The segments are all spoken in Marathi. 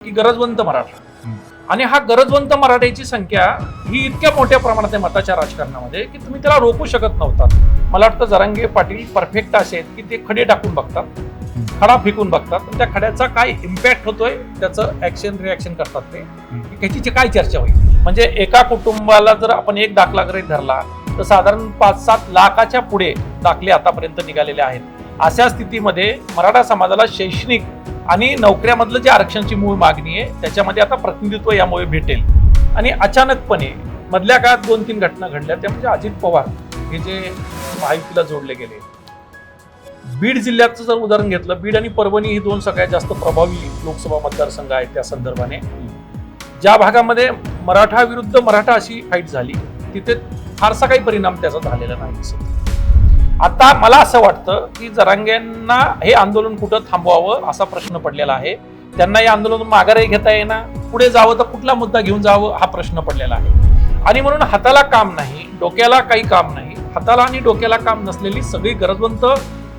की गरजवंत मराठा. आणि हा गरजवंत मराठ्याची संख्या ही इतक्या मोठ्या प्रमाणात आहे मताच्या राजकारणामध्ये की तुम्ही त्याला रोखू शकत नव्हता. मला वाटतं जरांगे पाटील परफेक्ट असे आहेत की ते खडे टाकून बघतात खडा फेकून बघतात. आणि त्या खड्याचा काय इम्पॅक्ट होतोय त्याचं ऍक्शन रिॲक्शन करतात ते. त्याची काय चर्चा होईल? म्हणजे एका कुटुंबाला जर आपण एक दाखला गृहीत धरला तर साधारण पाच सात लाखाच्या पुढे दाखले आतापर्यंत निघालेले आहेत. अशा स्थितीमध्ये मराठा समाजाला शैक्षणिक आणि नोकऱ्यामधलं जे आरक्षणची मूळ मागणी आहे त्याच्यामध्ये आता प्रतिनिधित्व यामुळे भेटेल. आणि अचानकपणे मधल्या काळात दोन तीन घटना घडल्या त्या म्हणजे अजित पवार हे जे महायुतीला जोडले गेले. बीड जिल्ह्याचं जर उदाहरण घेतलं बीड आणि परभणी ही दोन सगळ्यात जास्त प्रभावी लोकसभा मतदारसंघ आहेत त्या संदर्भाने. ज्या भागामध्ये मराठा विरुद्ध मराठा अशी फाईट झाली तिथे फारसा काही परिणाम त्याचा झालेला नाही दिसत. आता मला असं वाटतं की जरांगेंना हे आंदोलन कुठं थांबवावं असा प्रश्न पडलेला आहे. त्यांना हे आंदोलन माघारही घेता येणार पुढे जावं तर कुठला मुद्दा घेऊन जावं हा प्रश्न पडलेला आहे. आणि म्हणून हाताला काम नाही डोक्याला काही काम नाही हाताला आणि डोक्याला काम नसलेली सगळी गरजवंत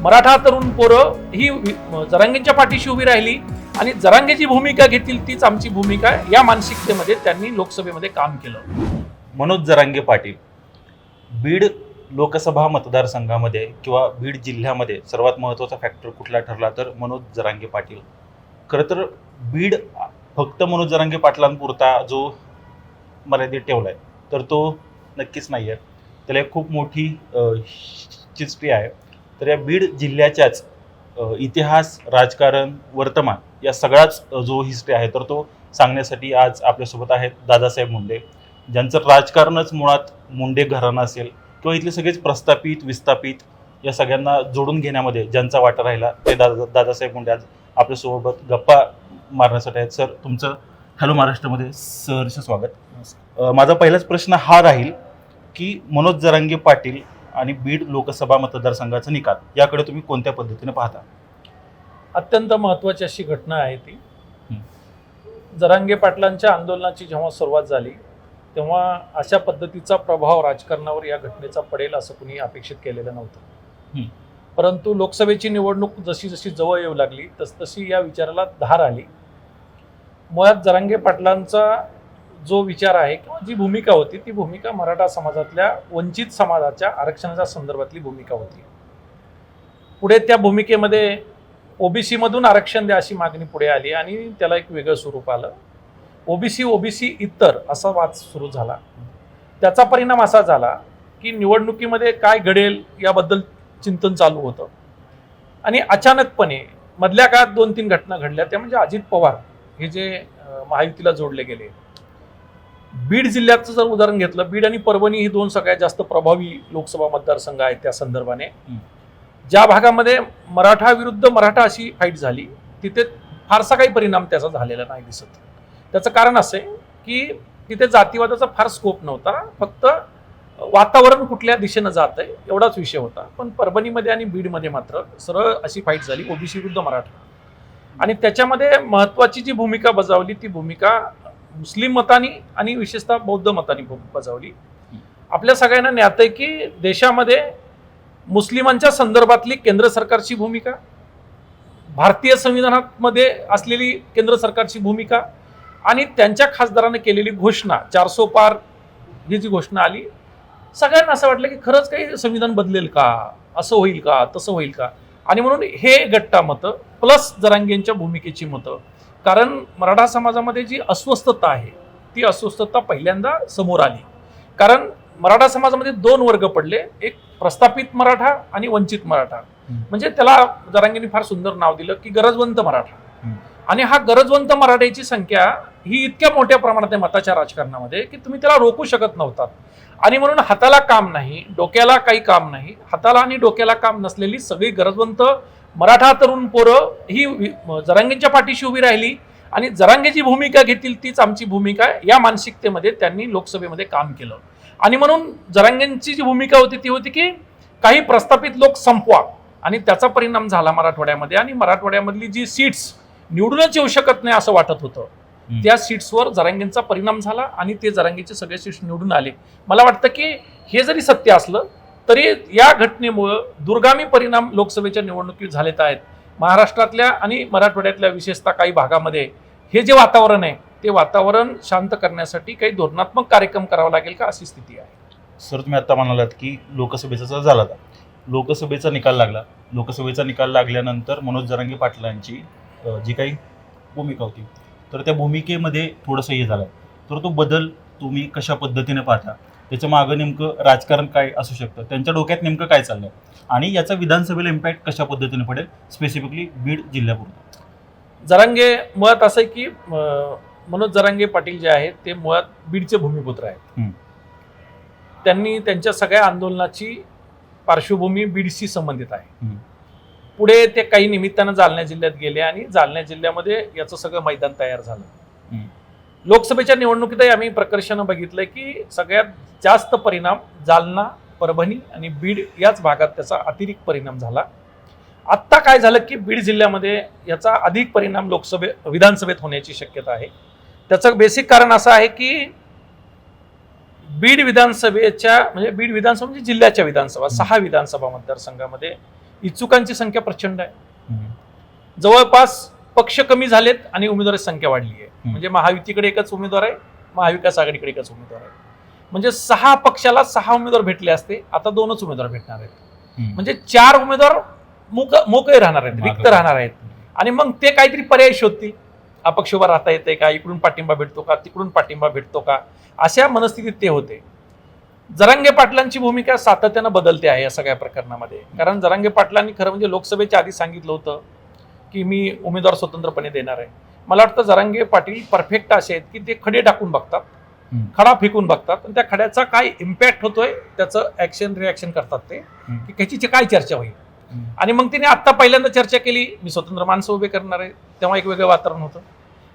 मराठा तरुण पोरं ही जरांगेंच्या पाठीशी उभी राहिली आणि जरांगेची भूमिका घेतील तीच आमची भूमिका या मानसिकतेमध्ये त्यांनी लोकसभेमध्ये काम केलं. मनोज जरांगे पाटील बीड लोकसभा मतदारसंघामध्ये किंवा बीड जिल्ह्यामध्ये सर्वात महत्त्वाचा फॅक्टर कुठला ठरला तर मनोज जरांगे पाटील. खरं तर बीड फक्त मनोज जरांगे पाटलांपुरता जो मर्यादित ठेवला आहे तर तो नक्कीच नाही आहे त्याला एक खूप मोठी हिस्ट्री आहे. तर या बीड जिल्ह्याच्याच इतिहास राजकारण वर्तमान या सगळाच जो हिस्ट्री आहे तर तो सांगण्यासाठी आज आपल्यासोबत आहेत दादासाहेब मुंडे. ज्यांचं राजकारणच मुळात मुंडे घराणं असेल किंवा इथले सगळेच प्रस्थापित विस्थापित या सगळ्यांना जोडून घेण्यामध्ये ज्यांचा वाटा राहिला ते दादा दादासाहेब मुंडे आज आपल्यासोबत गप्पा मारण्यासाठी आहेत. सर तुमचं हॅलो महाराष्ट्रामध्ये सहर्ष स्वागत. माझा पहिलाच प्रश्न हा राहील की मनोज जरांगे पाटील आणि बीड लोकसभा मतदारसंघाचा निकाल याकडे तुम्ही कोणत्या पद्धतीने पाहता? अत्यंत महत्वाची अशी घटना आहे ती. जरांगे पाटलांच्या आंदोलनाची जेव्हा सुरुवात झाली तेव्हा अशा पद्धतीचा प्रभाव राजकारणावर या घटनेचा पडेल असं कुणी अपेक्षित केलेलं नव्हतं. हं. परंतु लोकसभेची निवडणूक जशी जशी जवळ येऊ लागली तस तशी या विचाराला धार आली. मुळात जरांगे पाटलांचा जो विचार आहे किंवा जी भूमिका होती ती भूमिका मराठा समाजातल्या वंचित समाजाच्या आरक्षणाच्या संदर्भातली भूमिका होती. पुढे त्या भूमिकेमध्ये ओबीसी मधून आरक्षण द्या अशी मागणी पुढे आली आणि त्याला एक वेगळं स्वरूप आलं. ओबीसी ओबीसी इतर असा वाद सुरू झाला. त्याचा परिणाम असा झाला की निवडणुकीमध्ये काय घडेल याबद्दल चिंतन चालू होतं. आणि अचानकपणे मधल्या काळात दोन तीन घटना घडल्या. त्या म्हणजे अजित पवार हे जे महायुतीला जोडले गेले. बीड जिल्ह्याचं जर उदाहरण घेतलं बीड आणि परभणी ही दोन सगळ्यात जास्त प्रभावी लोकसभा मतदारसंघ आहेत त्या संदर्भाने. ज्या भागामध्ये मराठा विरुद्ध मराठा अशी फाईट झाली तिथे फारसा काही परिणाम त्याचा झालेला नाही दिसत. त्याचं कारण असं आहे की तिथे जातीवादाचा फार स्कोप नव्हता. फक्त वातावरण कुठल्या दिशेनं जात आहे एवढाच विषय होता. पण परभणीमध्ये आणि बीडमध्ये मात्र सरळ अशी फाईट झाली ओबीसी विरुद्ध मराठा. आणि त्याच्यामध्ये महत्वाची जी भूमिका बजावली ती भूमिका मुस्लिम मतानी आणि विशेषतः बौद्ध मतानी भू- बजावली. आपल्या सगळ्यांना ज्ञात आहे की देशामध्ये मुस्लिमांच्या संदर्भातली केंद्र सरकारची भूमिका भारतीय संविधानामध्ये असलेली केंद्र सरकारची भूमिका आणि त्यांच्या खासदाराने केलेली घोषणा चारसो पार ही जी घोषणा आली सगळ्यांना असं वाटलं की खरंच काही संविधान बदलेल का? असं होईल का? तसं होईल का? आणि म्हणून हे गट्टा मतं प्लस जरांगेंच्या भूमिकेची मतं कारण मराठा समाजामध्ये जी अस्वस्थता आहे ती अस्वस्थता पहिल्यांदा समोर आली. कारण मराठा समाजामध्ये दोन वर्ग पडले एक प्रस्थापित मराठा आणि वंचित मराठा. म्हणजे त्याला जरांगेंनी फार सुंदर नाव दिलं की गरजवंत मराठा. आणि हा गरजवंत मराठ्याची संख्या ही इतक्या मोठ्या प्रमाणात आहे मताच्या राजकारणामध्ये की तुम्ही त्याला रोखू शकत नव्हतात. आणि म्हणून हाताला काम नाही डोक्याला काही काम नाही हाताला आणि डोक्याला काम नसलेली सगळी गरजवंत मराठा तरुण पोरं ही जरांगेंच्या पाठीशी उभी राहिली आणि जरांगेची भूमिका घेतील तीच आमची भूमिका आहे या मानसिकतेमध्ये त्यांनी लोकसभेमध्ये काम केलं. आणि म्हणून जरांगेंची जी भूमिका होती ती होती की काही प्रस्थापित लोक संपवा आणि त्याचा परिणाम झाला मराठवाड्यामध्ये. आणि मराठवाड्यामधली जी सीट्स निवडूनच येऊ शकत नाही असं वाटत होतं. त्या सीट्सवर जरांगेंचा परिणाम झाला आणि ते जरांगेचे सगळे सीट्स निवडून आले. मला वाटतं की हे जरी सत्य असलं तरी या घटनेमुळं दुर्गामी परिणाम लोकसभेच्या निवडणुकीत झालेत आहेत. महाराष्ट्रातल्या आणि मराठवाड्यातल्या विशेषतः काही भागामध्ये हे जे वातावरण आहे ते वातावरण शांत करण्यासाठी काही धोरणात्मक कार्यक्रम करावा लागेल का अशी स्थिती आहे? सर तुम्ही आता म्हणालात की लोकसभेचा झाला. लोकसभेचा निकाल लागला. लोकसभेचा निकाल लागल्यानंतर मनोज जरांगे पाटलांची जी काही भूमिका होती. तर त्या भूमिकेमध्ये थोडंसं हे झालं. तर तो बदल तुम्ही कशा पद्धतीने पाहता? त्याच्या मागं नेमकं राजकारण काय असू शकतं? त्यांच्या डोक्यात नेमकं काय चाललंय? आणि याचा विधानसभेला इम्पॅक्ट कशा पद्धतीने पडेल? स्पेसिफिकली बीड जिल्ह्यापुरतं. जरांगे मुळात असं आहे की मनोज जरांगे पाटील जे आहेत ते मुळात बीडचे भूमिपुत्र आहेत. त्यांनी त्यांच्या सगळ्या आंदोलनाची पार्श्वभूमी बीडशी संबंधित आहे. पुढे ते काही निमित्तानं जालना जिल्ह्यात गेले आणि जालना जिल्ह्यामध्ये याचं सगळं मैदान तयार झालं. लोकसभेच्या निवडणुकीतही आम्ही प्रकर्षानं बघितलंय की सगळ्यात जास्त परिणाम जालना परभणी आणि बीड याच भागात त्याचा अतिरिक्त परिणाम झाला. आत्ता काय झालं की बीड जिल्ह्यामध्ये याचा अधिक परिणाम लोकसभे विधानसभेत होण्याची शक्यता आहे. त्याचं बेसिक कारण असं आहे की बीड विधानसभेच्या म्हणजे बीड विधानसभा म्हणजे जिल्ह्याच्या विधानसभा सहा विधानसभा मतदारसंघामध्ये इच्छुकांची संख्या प्रचंड आहे. जवळपास पक्ष कमी झालेत आणि उमेदवाराची संख्या वाढली आहे. म्हणजे महायुतीकडे एकच उमेदवार आहे महाविकास आघाडीकडे एकच उमेदवार आहे. म्हणजे सहा पक्षाला सहा उमेदवार भेटले असते आता दोनच उमेदवार भेटणार आहेत. म्हणजे चार उमेदवार मोक मोकळे राहणार आहेत रिक्त राहणार आहेत. आणि मग ते काहीतरी पर्याय शोधतील. अपक्ष उभा राहता येते का? इकडून पाठिंबा भेटतो का? तिकडून पाठिंबा भेटतो का? अशा मनस्थितीत ते होते. जरांगे पाटलांची भूमिका सातत्यानं बदलते आहे या सगळ्या प्रकरणामध्ये. कारण जरांगे पाटलांनी खरं म्हणजे लोकसभेच्या आधी सांगितलं होतं की मी उमेदवार स्वतंत्रपणे देणार आहे. मला वाटतं जरांगे पाटील परफेक्ट असे आहेत की ते खडे टाकून बघतात. खडा फेकून बघतात आणि त्या खड्याचा काय इम्पॅक्ट होतोय त्याचं ऍक्शन रिॲक्शन करतात ते. की त्याची काय चर्चा होईल. आणि मग तिने आत्ता पहिल्यांदा चर्चा केली मी स्वतंत्र माणसं उभे करणार आहे तेव्हा एक वेगळं वातावरण होतं.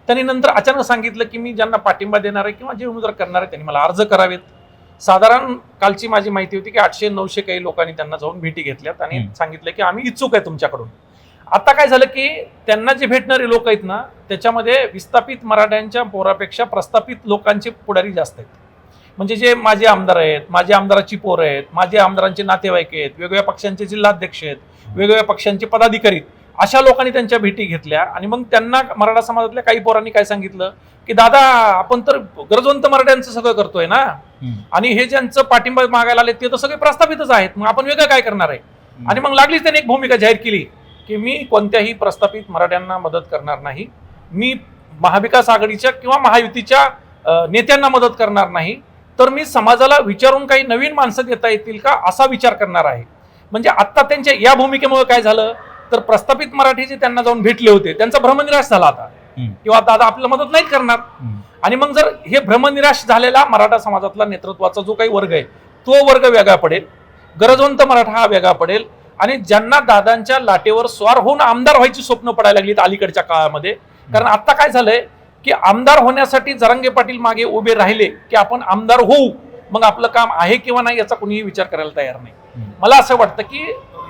त्यांनी नंतर अचानक सांगितलं की मी ज्यांना पाठिंबा देणार आहे किंवा जे उमेदवार करणार आहे त्यांनी मला अर्ज करावेत. साधारण कालची माझी माहिती होती की आठशे नऊशे काही लोकांनी त्यांना जाऊन भेटी घेतल्यात आणि. सांगितलं की आम्ही इच्छुक आहे तुमच्याकडून आता काय झालं की त्यांना जे भेटणारे लोक आहेत ना त्याच्यामध्ये विस्थापित मराठ्यांच्या पोरापेक्षा प्रस्थापित लोकांचे पुढारी जास्त आहेत म्हणजे जे माझे आमदार आहेत माझे आमदाराची पोरं आहेत माझे आमदारांचे नातेवाईक आहेत वेगवेगळ्या पक्षांचे जिल्हाध्यक्ष आहेत वेगवेगळ्या पक्षांचे पदाधिकारी आहेत. अशा लोकांनी त्यांच्या भेटी घेतल्या आणि मग त्यांना मराठा समाजातल्या काही पोरांनी काय सांगितलं? की दादा आपण तर गरजवंत मराठ्यांचं सगळं करतोय ना? आणि हे ज्यांचं पाठिंबा मागायला आले ते तर सगळे प्रस्थापितच आहेत. मग आपण वेगळं काय करणार आहे? आणि मग लागलीच त्यांनी एक भूमिका जाहीर केली की मी कोणत्याही प्रस्थापित मराठ्यांना मदत करणार नाही. मी महाविकास आघाडीच्या किंवा महायुतीच्या नेत्यांना मदत करणार नाही. तर मी समाजाला विचारून काही नवीन माणसं देता येतील का असा विचार करणार आहे. म्हणजे आत्ता त्यांच्या या भूमिकेमुळे काय झालं? तर प्रस्थापित मराठी जे त्यांना जाऊन भेटले होते. त्यांचा भ्रमनिराश झाला आता. किंवा दादा आपल्याला मदत नाहीत करणार. आणि मग जर हे भ्रमनिराश झालेला मराठा समाजातला नेतृत्वाचा जो काही वर्ग आहे तो वर्ग वेगळा पडेल. गरजवंत मराठा हा वेगळा पडेल. आणि ज्यांना दादांच्या लाटेवर स्वार होऊन आमदार व्हायची स्वप्न पडायला लागलीत अलीकडच्या काळामध्ये. कारण आता काय झालंय की आमदार होण्यासाठी जरांगे पाटील मागे उभे राहिले की आपण आमदार होऊ. मग आपलं काम आहे किंवा नाही याचा कुणीही विचार करायला तयार नाही. मला असं वाटतं की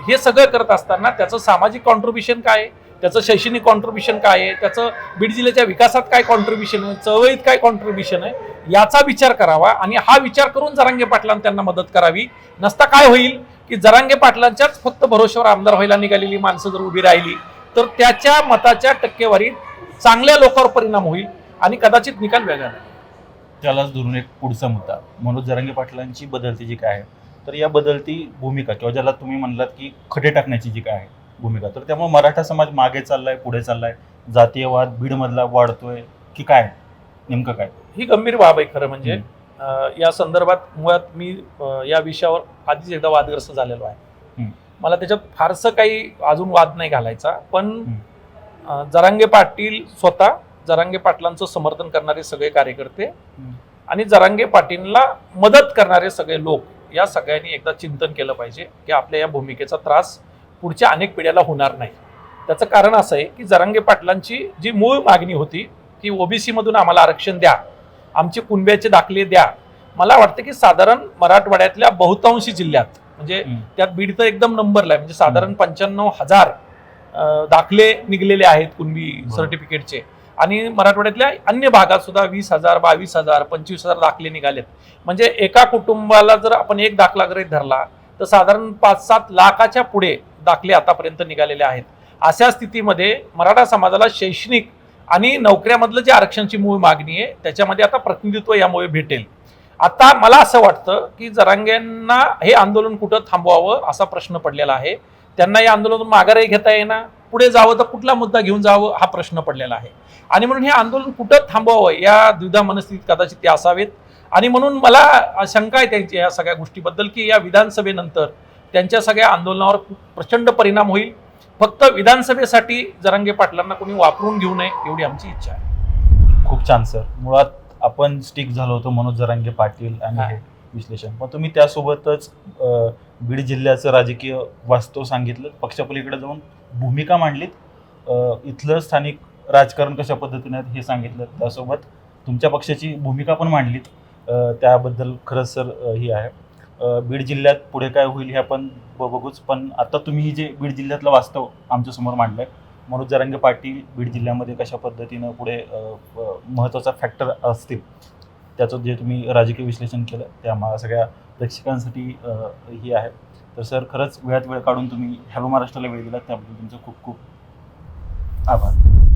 हे सगळं करत असताना त्याचं सामाजिक कॉन्ट्रीब्युशन काय आहे? त्याचं शैक्षणिक कॉन्ट्रीब्युशन काय आहे? त्याचं बीड जिल्ह्याच्या विकासात काय कॉन्ट्रीब्युशन आहे? चळवळीत काय कॉन्ट्रीब्युशन आहे? याचा विचार करावा आणि हा विचार करून जरांगे पाटलांना त्यांना मदत करावी. नसता काय होईल की जरांगे पाटलांच्याच फक्त भरोश्यावर आमदार व्हायला निघालेली माणसं जर उभी राहिली तर त्याच्या मताच्या टक्केवारीत चांगल्या लोकांवर परिणाम होईल आणि कदाचित निकाल वेगळा त्यालाच धरून एक पुढचा मुद्दा. मनोज जरांगे पाटलांची बदलती जी काय आहे तर या बदलती भूमिका किंवा ज्याला तुम्ही म्हणलात की खडे टाकण्याची जी काय आहे भूमिका तर त्यामुळे मराठा समाज मागे चाललाय पुढे चाललाय जातीयवाद बीडमधला वाढतोय की काय? नेमकं काय? ही गंभीर बाब आहे खरं म्हणजे. या संदर्भात मुळात मी या विषयावर आधीच एकदा वादग्रस्त झालेलो आहे. मला त्याच्यात फारसं काही अजून वाद नाही घालायचा पण जरांगे पाटील स्वतः जरांगे पाटलांचं समर्थन करणारे सगळे कार्यकर्ते. आणि जरांगे पाटीलला मदत करणारे सगळे लोक या सगळ्यांनी एकदा चिंतन केलं पाहिजे की आपल्या या भूमिकेचा त्रास पुढच्या अनेक पिढ्याला होणार नाही त्याचं कारण असं आहे की जरांगे पाटलांची जी मूळ मागणी होती की ओबीसी मधून आम्हाला आरक्षण द्या आमचे कुणब्याचे दाखले द्या मला वाटतं की साधारण मराठवाड्यातल्या बहुतांशी जिल्ह्यात म्हणजे. त्यात बीड तर एकदम नंबरला आहे म्हणजे साधारण पंच्याण्णव हजार दाखले निघलेले आहेत कुणबी. सर्टिफिकेटचे आणि मराठवाड्यातल्या अन्य भागात सुद्धा वीस हजार बावीस हजार पंचवीस हजार दाखले निघालेत. म्हणजे एका कुटुंबाला जर आपण एक दाखला गृहित धरला तर साधारण पाच सात लाखाच्या पुढे दाखले आतापर्यंत निघालेले आहेत. अशा स्थितीमध्ये मराठा समाजाला शैक्षणिक आणि नोकऱ्यामधलं जे आरक्षणची मूळ मागणी आहे त्याच्यामध्ये आता प्रतिनिधित्व यामुळे भेटेल. आता मला असं वाटतं की जरांगेंना हे आंदोलन कुठं थांबवावं असा प्रश्न पडलेला आहे. त्यांना या आंदोलनातून माघारही घेता येईना. पुढे जावं तर कुठला मुद्दा घेऊन जावं हा प्रश्न पडलेला आहे. आणि म्हणून हे आंदोलन कुठं थांबवावं या द्विधा मनस्थितीत कदाचित ते असावेत. आणि म्हणून मला शंका आहे त्यांची या सगळ्या गोष्टीबद्दल की या विधानसभेनंतर त्यांच्या सगळ्या आंदोलनावर खूप प्रचंड परिणाम होईल. फक्त विधानसभेसाठी जरांगे पाटलांना कोणी वापरून घेऊ नये एवढी आमची इच्छा आहे. खूप छान सर. मुळात आपण स्टिक झालो होतो मनोज जरांगे पाटील आणि विश्लेषण. पण तुम्ही त्यासोबतच बीड जिल्ह्याचं राजकीय वास्तव सांगितलं. पक्षापलीकडे जाऊन भूमिका मांडलीत. इथलं स्थानिक राजकारण कशा पद्धतीने हे सांगितलं त्यासोबत तुमच्या पक्षाची भूमिका पण मांडलीत. त्याबद्दल खरंच सर ही आहे. बीड जिल्ह्यात पुढे काय होईल हे आपण ब- बघूच. पण आता तुम्ही जे बीड जिल्ह्यातलं वास्तव आमच्यासमोर मांडलंय मनोज जरांगे पाटील बीड जिल्ह्यामध्ये कशा पद्धतीनं पुढे महत्त्वाचा फॅक्टर असतील त्याचं जे तुम्ही राजकीय विश्लेषण केलं ते आम्हाला सगळ्या प्रेक्षकांसाठी ही आहे. तर सर खरंच वेळात वेळ काढून तुम्ही हॅलो महाराष्ट्राला वेळ दिला त्याबद्दल तुमचं खूप खूप आभार.